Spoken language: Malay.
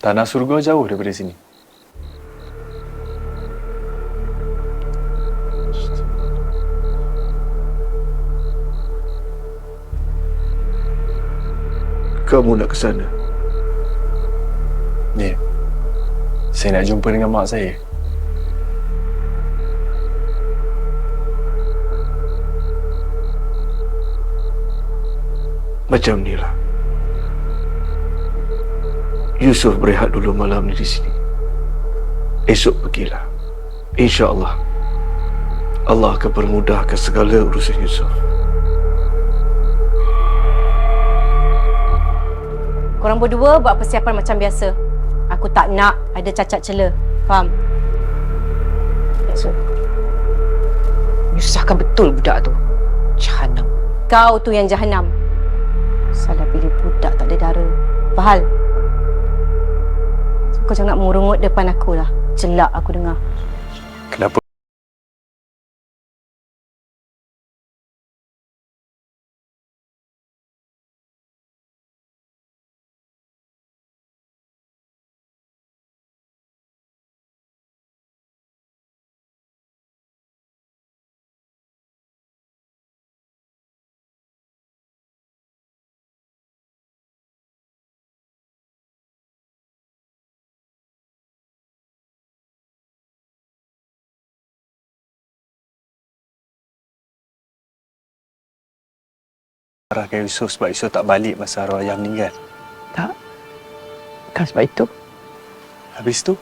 Tanah surga jauh daripada sini. Kamu nak ke sana? Ya. Saya nak jumpa dengan mak saya. Macam ni lah. Yusuf berehat dulu malam ni di sini. Esok pergilah. InsyaAllah. Allah akan permudahkan segala urusan Yusuf. Korang berdua buat persiapan macam biasa. Aku tak nak ada cacat cela. Faham? So, menyusahkan betul budak tu. Jahanam. Kau tu yang jahanam. Salah pilih budak tak ada dara. Fahal? Kau jangan merungut depan aku lah. Celak aku dengar. Kenapa? marahkan Yusof sebab Yusof tak balik masa arwah ayah meninggal? Tak. Bukan sebab itu. Habis tu?